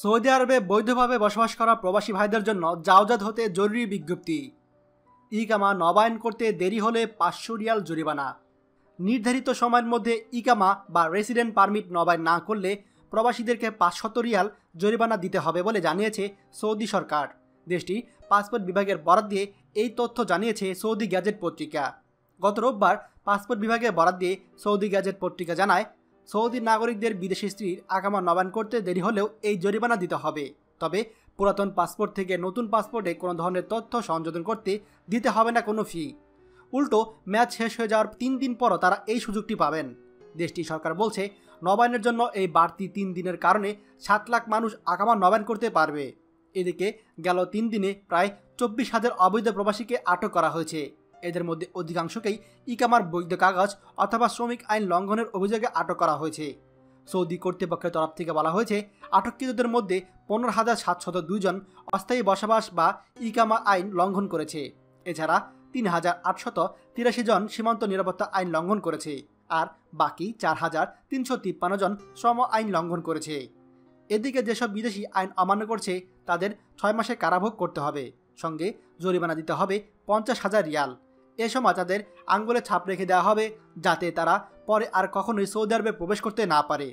Saudi আরবে বৈধভাবে বসবাস করা প্রবাসী ভাইদের জন্য জাওজাত হতে জরুরি বিজ্ঞপ্তি। ইকামা নবায়ন করতে দেরি হলে পাঁচশো রিয়াল জরিমানা। নির্ধারিত সময়ের মধ্যে ইকামা বা রেসিডেন্ট পারমিট নবায়ন না করলে প্রবাসীদেরকে পাঁচশত রিয়াল জরিমানা দিতে হবে বলে জানিয়েছে সৌদি সরকার। দেশটি পাসপোর্ট বিভাগের বরাদ দিয়ে এই তথ্য জানিয়েছে সৌদি গ্যাজেট পত্রিকা। গত রোববার পাসপোর্ট বিভাগের বরাদ দিয়ে সৌদি গ্যাজেট পত্রিকা জানায় সৌদি নাগরিকদের বিদেশি স্ত্রীর আকামা নবায়ন করতে দেরি হলেও এই জরিমানা দিতে হবে। তবে পুরাতন পাসপোর্ট থেকে নতুন পাসপোর্টে কোনো ধরনের তথ্য সংযোজন করতে দিতে হবে না কোনো ফি উল্টো, ম্যাচ শেষ হয়ে যাওয়ার তিন দিন পরও তারা এই সুযোগটি পাবেন। দেশটি সরকার বলছে, নবায়নের জন্য এই বাড়তি তিন দিনের কারণে সাত লাখ মানুষ আকামা নবায়ন করতে পারবে। এদিকে গেল তিন দিনে প্রায় চব্বিশ হাজার অবৈধ প্রবাসীকে আটক করা হয়েছে। এদের মধ্যে অধিকাংশকেই ইকামার বৈধ কাগজ অথবা শ্রমিক আইন লঙ্ঘনের অভিযোগে আটক করা হয়েছে। সৌদি কর্তৃপক্ষের তরফ থেকে বলা হয়েছে, আটককৃতদের মধ্যে পনেরো হাজার সাতশত দুইজন অস্থায়ী বসবাস বা ইকামা আইন লঙ্ঘন করেছে। এছাড়া তিন হাজার আটশত তিরাশি জন সীমান্ত নিরাপত্তা আইন লঙ্ঘন করেছে আর বাকি চার হাজার তিনশো তিপ্পান্ন জন শ্রম আইন লঙ্ঘন করেছে। এদিকে যেসব বিদেশি আইন অমান্য করছে, তাদের ছয় মাসে কারাভোগ করতে হবে। সঙ্গে জরিমানা দিতে হবে পঞ্চাশ হাজার রিয়াল। এ সময় তাদের আঙ্গুলে ছাপ রেখে দেওয়া হবে যাতে তারা পরে আর কখনোই সৌদি আরবে প্রবেশ করতে না পারে।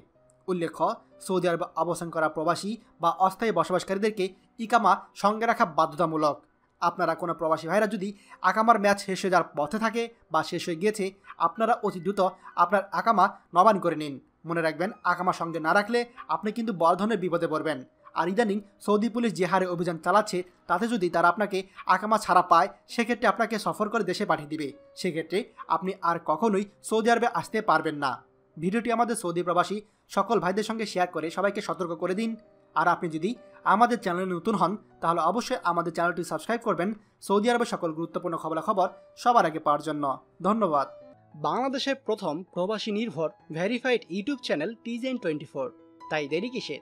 উল্লেখ্য, সৌদি আরবে অবস্থান করা প্রবাসী বা অস্থায়ী বসবাসকারীদেরকে ইকামা সঙ্গে রাখা বাধ্যতামূলক। আপনারা কোনো প্রবাসী ভাইরা যদি আকামার ম্যাচ শেষ হয়ে যাওয়ার পথে থাকে বা শেষ হয়ে গিয়েছে, আপনারা অতি দ্রুত আপনার আকামা নবান করে নিন। মনে রাখবেন আকামা সঙ্গে না রাখলে আপনি কিন্তু বড় ধরনের বিপদে পড়বেন। আর ইদানিং সৌদি পুলিশ যে হারে অভিযান চালাচ্ছে, তাতে যদি তারা আপনাকে আকামা ছাড়া পায়, সেক্ষেত্রে আপনাকে সফর করে দেশে পাঠিয়ে দিবে। সেক্ষেত্রে আপনি আর কখনোই সৌদি আরবে আসতে পারবেন না। ভিডিওটি আমাদের সৌদি প্রবাসী সকল ভাইদের সঙ্গে শেয়ার করে সবাইকে সতর্ক করে দিন। আর আপনি যদি আমাদের চ্যানেলে নতুন হন, তাহলে অবশ্যই আমাদের চ্যানেলটি সাবস্ক্রাইব করবেন। সৌদি আরবের সকল গুরুত্বপূর্ণ খবরাখবর সবার আগে পাওয়ার জন্য। ধন্যবাদ। বাংলাদেশের প্রথম প্রবাসী নির্ভর verified YouTube channel citizen twenty four তাই দেরি কিসের?